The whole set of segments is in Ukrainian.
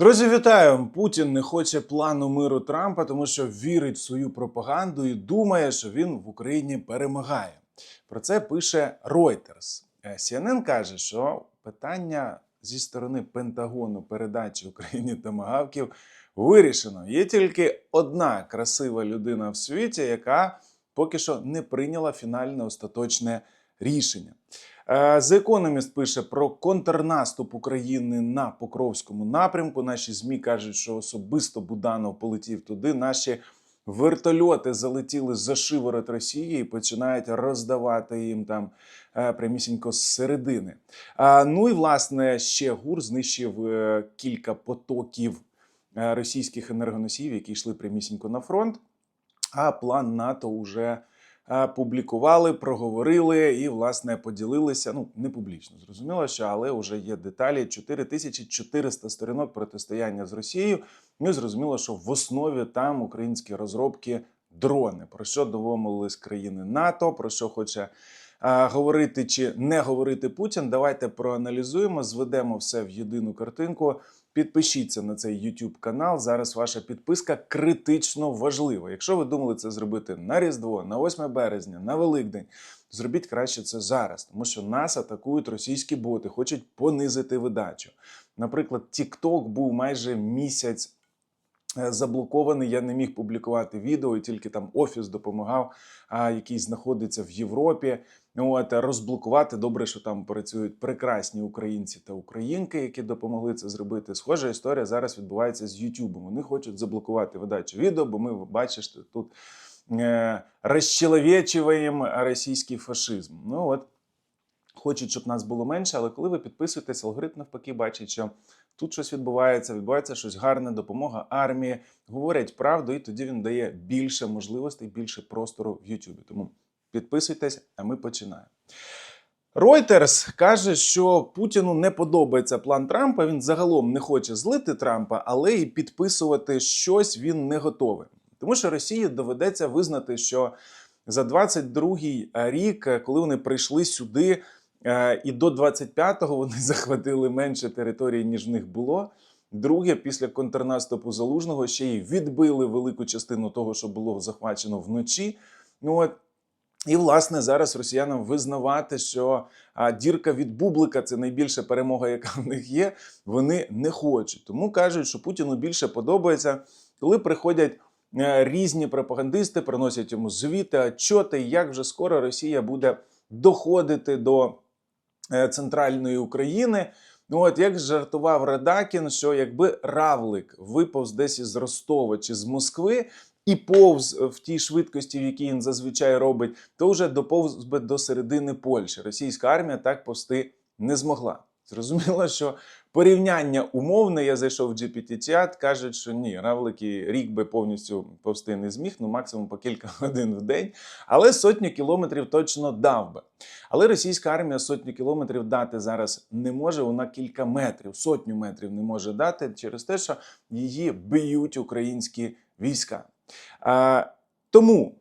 Друзі, вітаю! Путін не хоче плану миру Трампа, тому що вірить в свою пропаганду і думає, що він в Україні перемагає. Про це пише Reuters. Е, CNN каже, що питання зі сторони Пентагону передачі Україні томагавків вирішено. Є тільки одна красива людина в світі, яка поки що не прийняла фінальне остаточне рішення. Е, The Economist пише про контрнаступ України на Покровському напрямку. Наші ЗМІ кажуть, що особисто Буданов полетів туди. Наші вертольоти залетіли за шиворот Росії і починають роздавати їм там е, прямісінько з середини. Ну і власне ще ГУР знищив е, кілька потоків е, російських енергоносіїв, які йшли прямісінько на фронт. А план НАТО вже е, публікували, проговорили і, власне, поділилися. Ну, не публічно, зрозуміло, що але вже є деталі 4400 сторінок протистояння з Росією. Ну зрозуміло, що в основі там українські розробки дрони. Про що домовились країни НАТО, про що хоче. Говорити чи не говорити Путін, давайте проаналізуємо, зведемо все в єдину картинку. Підпишіться на цей YouTube канал. Зараз ваша підписка критично важлива. Якщо ви думали це зробити на Різдво, на 8 березня, на Великдень, зробіть краще це зараз, тому що нас атакують російські боти, хочуть понизити видачу. Наприклад, TikTok був майже місяць. Е, Заблокований, я не міг публікувати відео, і тільки там офіс допомагав, а, який знаходиться в Європі. От розблокувати добре, що там працюють прекрасні українці та українки, які допомогли це зробити. Схожа історія зараз відбувається з Ютубом. Вони хочуть заблокувати видачу відео, бо ми ви бачите тут е, розчеловечуємо російський фашизм. Ну от хочуть, щоб нас було менше, але коли ви підписуєтесь, алгоритм навпаки бачить, що тут щось відбувається, відбувається щось гарне, допомога армії, говорять правду, і тоді він дає більше можливостей, більше простору в Ютубі. Тому підписуйтесь, а ми починаємо. Reuters каже, що Путіну не подобається план Трампа. Він загалом не хоче злити Трампа, але і підписувати щось він не готовий. Тому що Росії доведеться визнати, що за 22-й рік, коли вони прийшли сюди, і до 25-го вони захватили менше території, ніж в них було. Друге, після контрнаступу залужного ще й відбили велику частину того, що було захвачено вночі. Ну от і власне зараз росіянам визнавати, що а, дірка від бублика це найбільша перемога, яка в них є. Вони не хочуть. Тому кажуть, що Путіну більше подобається, коли приходять е, різні пропагандисти, приносять йому звіти, отчоти, як вже скоро Росія буде доходити до е, центральної України. Ну, от як жартував Радакін, що якби Равлик виповз десь із Ростова чи з Москви і повз в тій швидкості, в якій він зазвичай робить, то вже доповз би до середини Польщі. Російська армія так повсти не змогла. Зрозуміло, що порівняння умовне, я зайшов в GPT-чат, кажуть, що ні, равлики рік би повністю повсти не зміг, ну максимум по кілька годин в день, але сотню кілометрів точно дав би. Але російська армія сотню кілометрів дати зараз не може. Вона кілька метрів, сотню метрів не може дати через те, що її б'ють українські війська. А, тому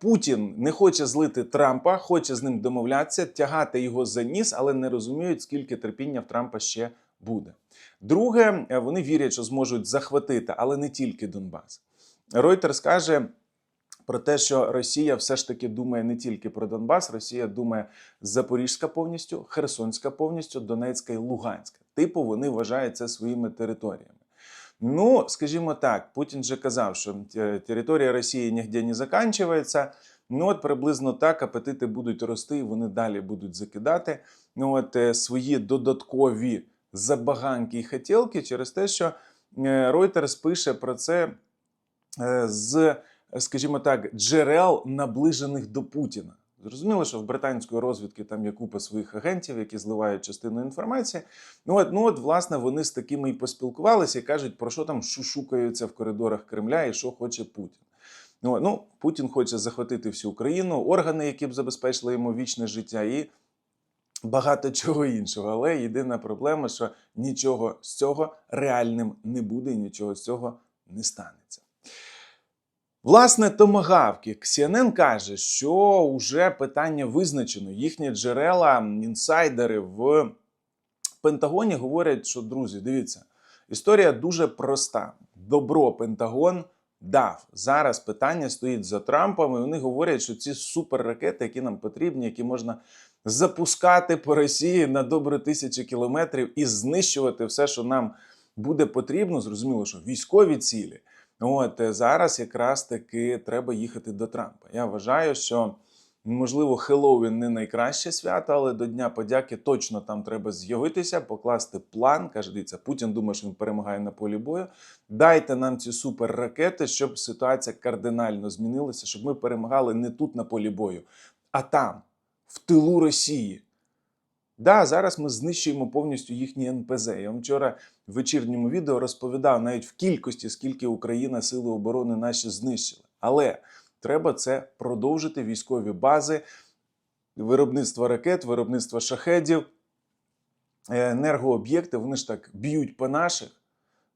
Путін не хоче злити Трампа, хоче з ним домовлятися, тягати його за ніс, але не розуміють, скільки терпіння в Трампа ще буде. Друге, е, вони вірять, що зможуть захватити, але не тільки Донбас. Reuters каже. Про те, що Росія все ж таки думає не тільки про Донбас, Росія думає Запорізька повністю, Херсонська повністю, Донецька і Луганська. Типу, вони вважають це своїми територіями. Ну, скажімо так, Путін же казав, що територія Росії ніде не закінчується. Ну, от приблизно так апетити будуть рости, і вони далі будуть закидати ну, от, е, свої додаткові забаганки і хотілки через те, що е, Reuters пише про це е, з, скажімо так, джерел, наближених до Путіна. Зрозуміло, що в британської розвідки там є купа своїх агентів, які зливають частину інформації. Ну от, ну от, власне, вони з такими і поспілкувалися і кажуть, про що там шушукаються в коридорах Кремля і що хоче Путін. Ну, ну, Путін хоче захватити всю Україну, органи, які б забезпечили йому вічне життя, і багато чого іншого. Але єдина проблема, що нічого з цього реальним не буде і нічого з цього не станеться. Власне, томагавки. CNN каже, що вже питання визначено. Їхні джерела, інсайдери в Пентагоні говорять, що друзі, дивіться, Історія дуже проста. Добро Пентагон дав. Зараз питання стоїть за Трампом, і вони говорять, що ці суперракети, які нам потрібні, які можна запускати по Росії на добре тисячі кілометрів і знищувати все, що нам буде потрібно. Зрозуміло, що військові цілі. От е, зараз якраз таки треба їхати до Трампа. Я вважаю, що можливо Хеллоуін не найкраще свято, але до Дня подяки точно там треба з'явитися, покласти план. Каже, дивіться, Путін думає, що він перемагає на полі бою. Дайте нам ці суперракети, щоб ситуація кардинально змінилася, щоб ми перемагали не тут на полі бою, а там, в тилу Росії. Да, зараз ми знищуємо повністю їхні НПЗ. Я вам вчора в вечірньому відео розповідав навіть в кількості, скільки Україна сили оборони наші знищили. Але треба це продовжити військові бази, виробництво ракет, виробництво шахедів, е, енергооб'єкти. Вони ж так б'ють по наших.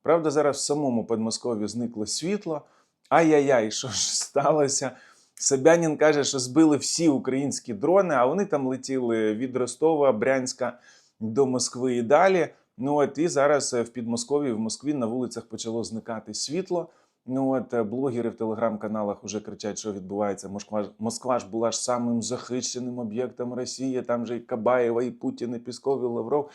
Правда, зараз в самому Подмосков'ї зникло світло. Ай-яй-яй, що ж сталося? Собянін каже, що збили всі українські дрони, а вони там летіли від Ростова, Брянська до Москви і далі. Ну от і зараз е, в Підмосков'ї, в Москві на вулицях почало зникати світло. Ну от е, блогери в телеграм-каналах вже кричать, що відбувається. Москва, ж- Москва ж була ж самим захищеним об'єктом Росії. Там же і Кабаєва, і Путін, і Пісков, і Лавров,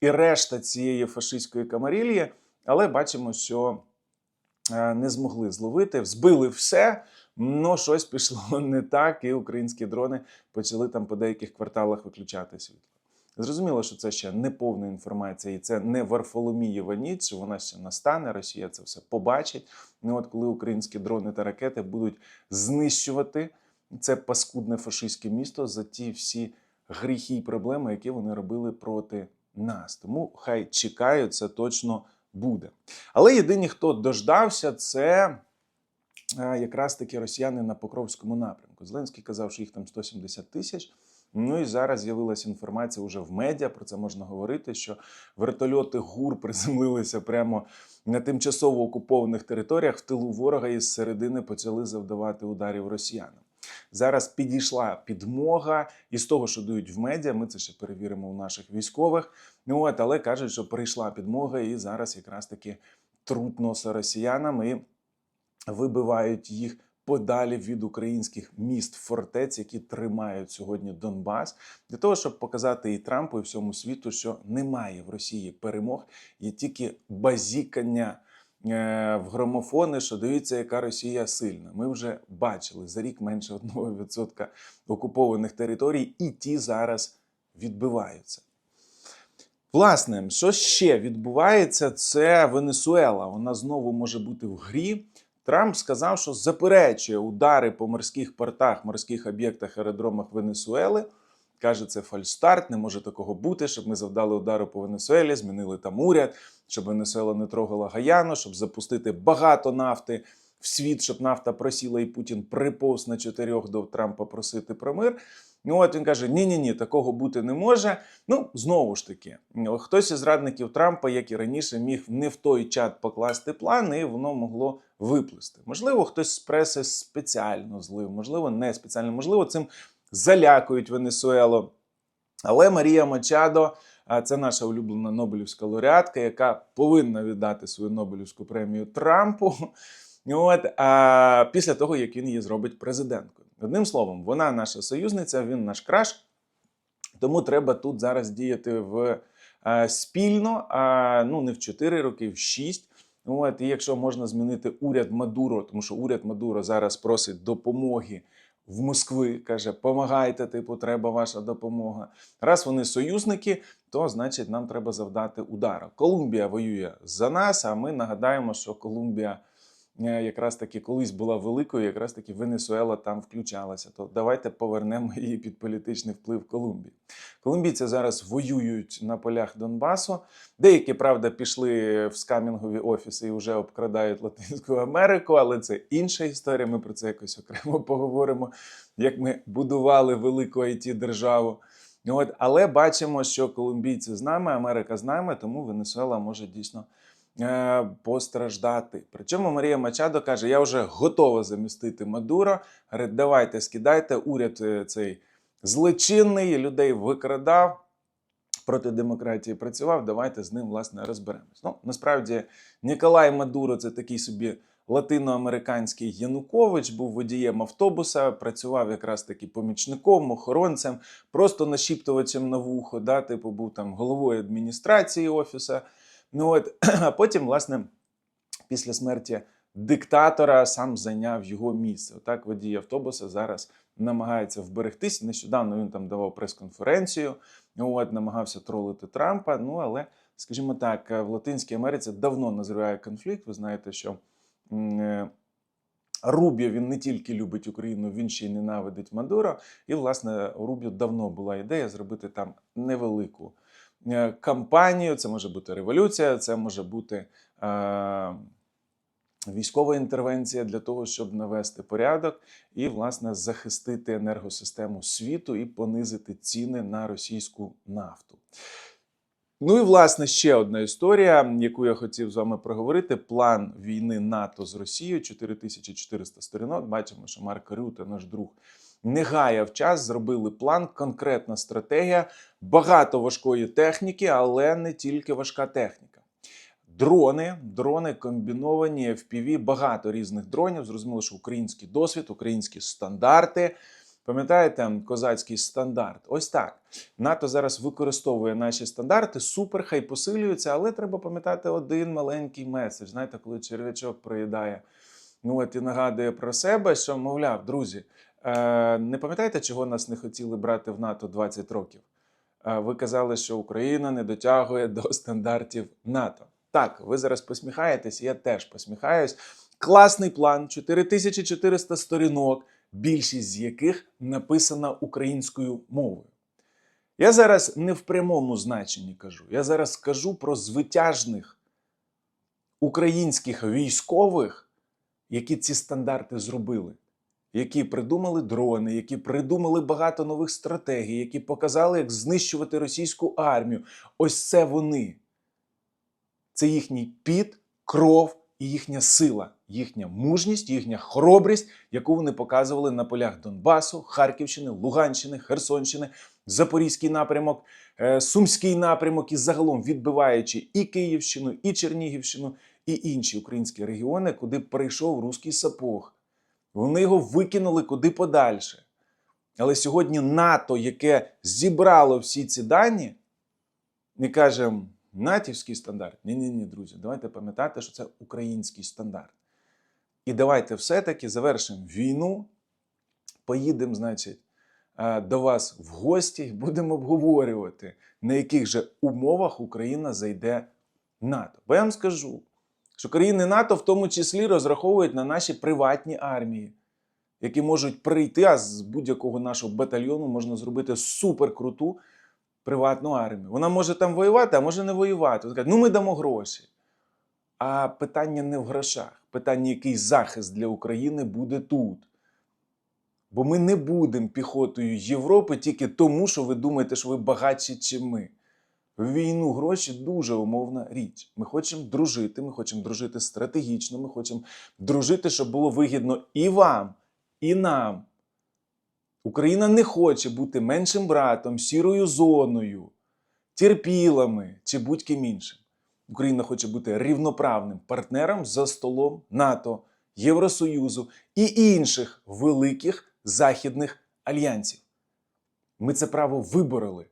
і решта цієї фашистської камарілії. Але бачимо, що е, не змогли зловити, збили все. Ну, щось пішло не так, і українські дрони почали там по деяких кварталах виключати світло. Зрозуміло, що це ще не повна інформація, і це не Варфоломієва ніч, вона ще настане. Росія це все побачить. Ну от коли українські дрони та ракети будуть знищувати це паскудне фашистське місто за ті всі гріхи і проблеми, які вони робили проти нас. Тому хай чекають, це точно буде. Але єдині, хто дождався, це якраз таки росіяни на Покровському напрямку. Зеленський казав, що їх там 170 тисяч. Ну і зараз з'явилася інформація вже в медіа. Про це можна говорити. Що вертольоти ГУР приземлилися прямо на тимчасово окупованих територіях в тилу ворога і з середини почали завдавати ударів росіянам. Зараз підійшла підмога, і з того, що дають в медіа, ми це ще перевіримо у наших військових. Ну от, але кажуть, що прийшла підмога, і зараз якраз таки трут носа росіянам і вибивають їх подалі від українських міст фортець, які тримають сьогодні Донбас, для того, щоб показати і Трампу, і всьому світу, що немає в Росії перемог, є тільки базікання. е, В громофони, що дивіться, яка Росія сильна. Ми вже бачили за рік менше 1% окупованих територій, і ті зараз відбиваються. Власне, що ще відбувається, це Венесуела. Вона знову може бути в грі. Трамп сказав, що заперечує удари по морських портах, морських об'єктах, аеродромах Венесуели. Каже, це фальстарт, не може такого бути, щоб ми завдали удару по Венесуелі, змінили там уряд, щоб Венесуела не трогала Гаяну, щоб запустити багато нафти в світ, щоб нафта просіла, і Путін приповз на чотирьох до Трампа просити про мир. Ну от він каже: ні, ні, ні, такого бути не може. Ну знову ж таки, хтось із радників Трампа, як і раніше, міг не в той чат покласти план, і воно могло виплисти. Можливо, хтось з преси спеціально злив, можливо, не спеціально, можливо, цим залякують Венесуелу. Але Марія Мачадо, а це наша улюблена Нобелівська лауреатка, яка повинна віддати свою Нобелівську премію Трампу. От, а після того, як він її зробить президенткою. Одним словом, вона наша союзниця, він наш краш. Тому треба тут зараз діяти в е, спільно, а ну не в 4 роки, в 6. От, і якщо можна змінити уряд Мадуро, тому що уряд Мадуро зараз просить допомоги в Москви, каже, помагайте, типу, треба ваша допомога. Раз вони союзники, то значить нам треба завдати удара. Колумбія воює за нас, а ми нагадаємо, що Колумбія якраз таки колись була великою, якраз таки Венесуела там включалася. То давайте повернемо її під політичний вплив Колумбії. Колумбійці зараз воюють на полях Донбасу. Деякі, правда, пішли в скамінгові офіси і вже обкрадають Латинську Америку, але це інша історія. Ми про це якось окремо поговоримо, як ми будували велику it державу. От, але бачимо, що колумбійці з нами, Америка з нами, тому Венесуела може дійсно е, постраждати. Причому Марія Мачадо каже: я вже готова замістити Мадуро. Говорить, давайте скидайте. Уряд е, цей злочинний, людей викрадав. проти демократії працював, давайте з ним власне розберемось. Ну насправді Ніколай Мадуро це такий собі латиноамериканський Янукович, був водієм автобуса, працював якраз таки помічником, охоронцем, просто нашіптувачем на вухо, да, типу був там головою адміністрації офіса. Ну от, а потім, власне, після смерті диктатора сам зайняв його місце. Отак водій автобуса зараз намагається вберегтись. Нещодавно він там давав прес-конференцію, от, намагався тролити Трампа. Ну але, скажімо так, в Латинській Америці давно назріває конфлікт. Ви знаєте, що е, Рубіо він не тільки любить Україну, він ще й ненавидить Мадуро. І, власне, у Рубіо давно була ідея зробити там невелику е, кампанію. Це може бути революція, це може бути. Е, Військова інтервенція для того, щоб навести порядок і, власне, захистити енергосистему світу і понизити ціни на російську нафту. Ну і власне ще одна історія, яку я хотів з вами проговорити: план війни НАТО з Росією 4400 сторінок. Бачимо, що Марк Рюте, наш друг, не гаяв час, зробили план, конкретна стратегія, багато важкої техніки, але не тільки важка техніка. Дрони, дрони комбіновані, FPV, багато різних дронів. Зрозуміло, що український досвід, українські стандарти. Пам'ятаєте, козацький стандарт? Ось так. НАТО зараз використовує наші стандарти, супер, хай посилюються, але треба пам'ятати один маленький меседж. Знаєте, коли черв'ячок проїдає ну от і нагадує про себе, що, мовляв, друзі, не пам'ятаєте, чого нас не хотіли брати в НАТО 20 років? Е, ви казали, що Україна не дотягує до стандартів НАТО. Так, ви зараз посміхаєтесь, я теж посміхаюсь. Класний план, 4400 сторінок, більшість з яких написана українською мовою. Я зараз не в прямому значенні кажу. Я зараз кажу про звитяжних українських військових, які ці стандарти зробили, які придумали дрони, які придумали багато нових стратегій, які показали, як знищувати російську армію. Ось це вони. Це їхній піт, кров і їхня сила, їхня мужність, їхня хоробрість, яку вони показували на полях Донбасу, Харківщини, Луганщини, Херсонщини, Запорізький напрямок, е, Сумський напрямок і загалом відбиваючи і Київщину, і Чернігівщину, і інші українські регіони, куди прийшов руський сапог. Вони його викинули куди подальше. Але сьогодні НАТО, яке зібрало всі ці дані, не каже, натівський стандарт. Ні, ні, друзі, давайте пам'ятати, що це український стандарт. І давайте все-таки завершимо війну, поїдемо, значить, е, до вас в гості і будемо обговорювати, на яких же умовах Україна зайде НАТО. Бо я вам скажу, що країни НАТО в тому числі розраховують на наші приватні армії, які можуть прийти, а з будь-якого нашого батальйону можна зробити суперкруту приватну армію. Вона може там воювати, а може не воювати. Вони кажуть, ну ми дамо гроші. А питання не в грошах. Питання, який захист для України буде тут. Бо ми не будемо піхотою Європи тільки тому, що ви думаєте, що ви багатші, чи ми. В війну гроші дуже умовна річ. Ми хочемо дружити, ми хочемо дружити стратегічно, ми хочемо дружити, щоб було вигідно і вам, і нам. Україна не хоче бути меншим братом, сірою зоною, терпілами чи будь-ким іншим. Україна хоче бути рівноправним партнером за столом НАТО, Євросоюзу і інших великих західних альянсів. Ми це право вибороли.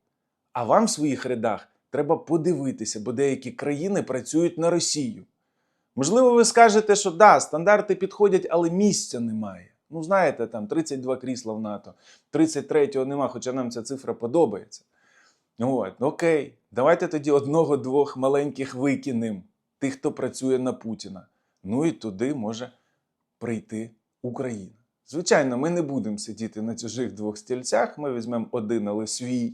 А вам в своїх рядах треба подивитися, бо деякі країни працюють на Росію. Можливо, ви скажете, що да, стандарти підходять, але місця немає. Ну, знаєте, там 32 крісла в НАТО, 33-го нема, хоча нам ця цифра подобається. От, окей, давайте тоді одного-двох маленьких викинемо, тих, хто працює на Путіна. Ну і туди може прийти Україна. Звичайно, ми не будемо сидіти на чужих двох стільцях, ми візьмемо один, але свій.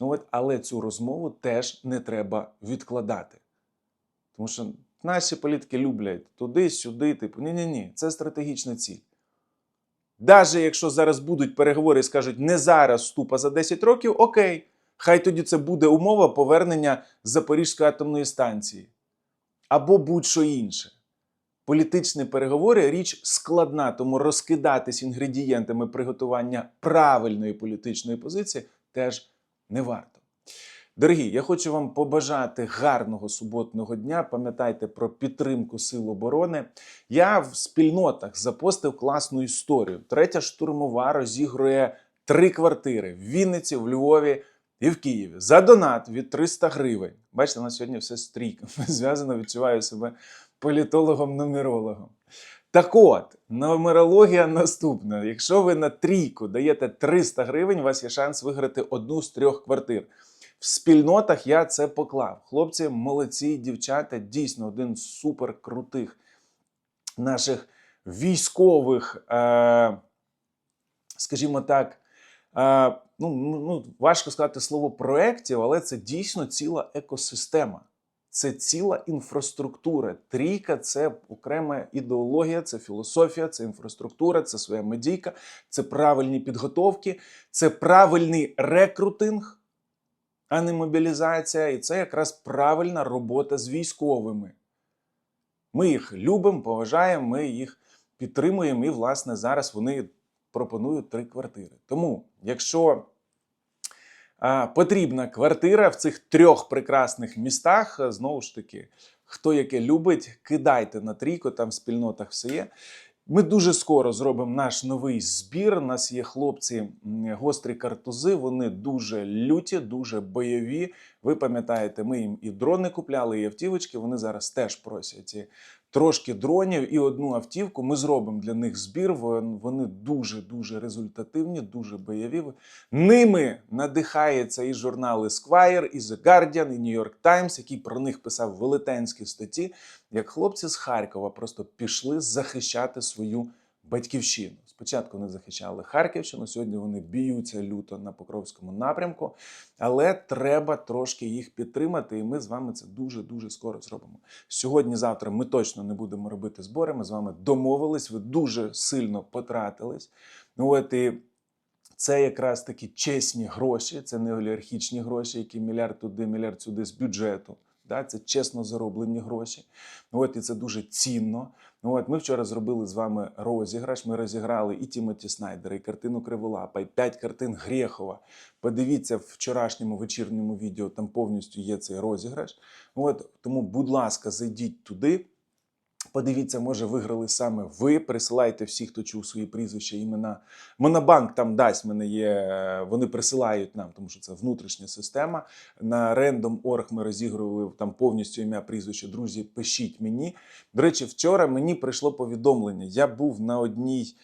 От, але цю розмову теж не треба відкладати. Тому що наші політики люблять туди-сюди, типу, ні-ні-ні, це стратегічна ціль. Навіть якщо зараз будуть переговори і скажуть не зараз вступа за 10 років, окей, хай тоді це буде умова повернення Запорізької атомної станції. Або будь-що інше. Політичні переговори річ складна, тому розкидатись інгредієнтами приготування правильної політичної позиції теж не варто. Дорогі, я хочу вам побажати гарного суботного дня. Пам'ятайте про підтримку Сил оборони. Я в спільнотах запостив класну історію. Третя штурмова розігрує три квартири в Вінниці, в Львові і в Києві. За донат від 300 гривень. Бачите, на сьогодні все стрійко. Зв'язано, відчуваю себе політологом-нумерологом. Так от, нумерологія наступна. Якщо ви на трійку даєте 300 гривень, у вас є шанс виграти одну з трьох квартир. В спільнотах я це поклав. Хлопці, молодці, дівчата, дійсно один з супер крутих наших військових, е, скажімо так, е, ну, ну, важко сказати слово проєктів, але це дійсно ціла екосистема. Це ціла інфраструктура. Трійка це окрема ідеологія, це філософія, це інфраструктура, це своя медійка, це правильні підготовки, це правильний рекрутинг, а не мобілізація. І це якраз правильна робота з військовими. Ми їх любимо, поважаємо, ми їх підтримуємо, і, власне, зараз вони пропонують три квартири. Тому, якщо потрібна квартира в цих трьох прекрасних містах. Знову ж таки, хто яке любить, кидайте на трійку, там в спільнотах все є. Ми дуже скоро зробимо наш новий збір. У нас є хлопці гострі картузи, вони дуже люті, дуже бойові. Ви пам'ятаєте, ми їм і дрони купляли, і автівочки. Вони зараз теж просять трошки дронів і одну автівку. Ми зробимо для них збір. Вони дуже дуже результативні, дуже бойові. Ними надихається і журнали Esquire, і The Guardian, і New York Times, який про них писав велетенські статті, як хлопці з Харкова просто пішли захищати свою батьківщину. Спочатку вони захищали Харківщину, сьогодні вони б'ються люто на Покровському напрямку, але треба трошки їх підтримати, і ми з вами це дуже дуже скоро зробимо. Сьогодні-завтра ми точно не будемо робити збори. Ми з вами домовились. Ви дуже сильно потратились. Ну от і це якраз такі чесні гроші, це не олігархічні гроші, які мільярд туди, мільярд сюди з бюджету. Да, це чесно зароблені гроші. От, і це дуже цінно. От, ми вчора зробили з вами розіграш. Ми розіграли і Тімоті Снайдера, і картину Криволапа, і п'ять картин Грєхова. Подивіться в вчорашньому вечірньому відео, там повністю є цей розіграш. От, тому, будь ласка, зайдіть туди. Подивіться, може, виграли саме ви. Присилайте всі, хто чув свої прізвища, імена. Монобанк там дасть мене є. е, Вони присилають нам, тому що це внутрішня система. На Random.org ми розігрували там повністю ім'я прізвище. Друзі, пишіть мені. До речі, вчора мені прийшло повідомлення. Я був на одній.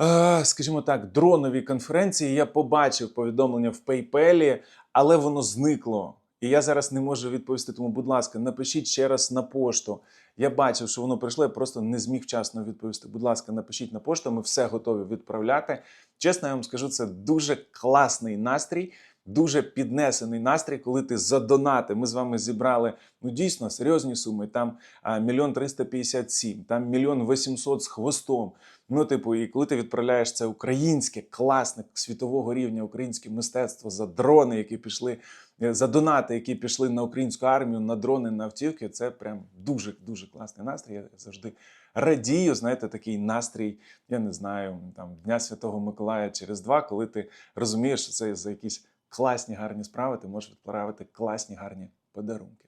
е, Скажімо так, дроновій конференції я побачив повідомлення в PayPal, але воно зникло. І я зараз не можу відповісти. Тому, будь ласка, напишіть ще раз на пошту. Я бачив, що воно прийшло, я просто не зміг вчасно відповісти. Будь ласка, напишіть на пошту, ми все готові відправляти. Чесно, я вам скажу, це дуже класний настрій, дуже піднесений настрій, коли ти за донати. Ми з вами зібрали ну дійсно серйозні суми. Там мільйон триста п'ятдесят сім, там мільйон вісімсот з хвостом. Ну, типу, і коли ти відправляєш це українське, класне світового рівня українське мистецтво за дрони, які пішли е, за донати, які пішли на українську армію, на дрони, на автівки, це прям дуже дуже класний настрій. Я завжди радію. Знаєте, такий настрій, я не знаю, там Дня Святого Миколая через два, коли ти розумієш, що це за якісь класні гарні справи, ти можеш відправити класні гарні подарунки.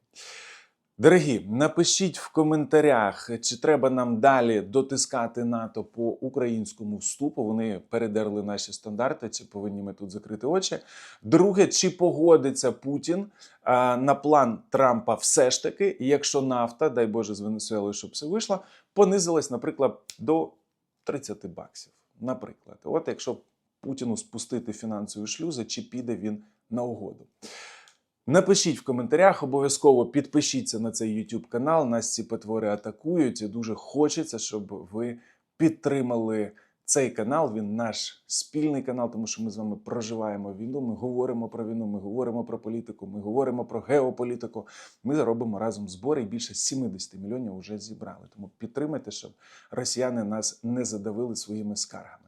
Дорогі, напишіть в коментарях, чи треба нам далі дотискати НАТО по українському вступу. Вони передерли наші стандарти, чи повинні ми тут закрити очі. Друге, чи погодиться Путін а, на план Трампа все ж таки, якщо нафта, дай Боже, з Венесуелою, щоб все вийшло, понизилась, наприклад, до 30 баксів. Наприклад, от якщо Путіну спустити фінансові шлюзи, чи піде він на угоду. Напишіть в коментарях, обов'язково підпишіться на цей YouTube канал. Нас ці потвори атакують. І дуже хочеться, щоб ви підтримали цей канал. Він наш спільний канал, тому що ми з вами проживаємо війну. Ми говоримо про війну, ми говоримо про політику, ми говоримо про геополітику. Ми робимо разом збори і більше 70 мільйонів вже зібрали. Тому підтримайте, щоб росіяни нас не задавили своїми скаргами.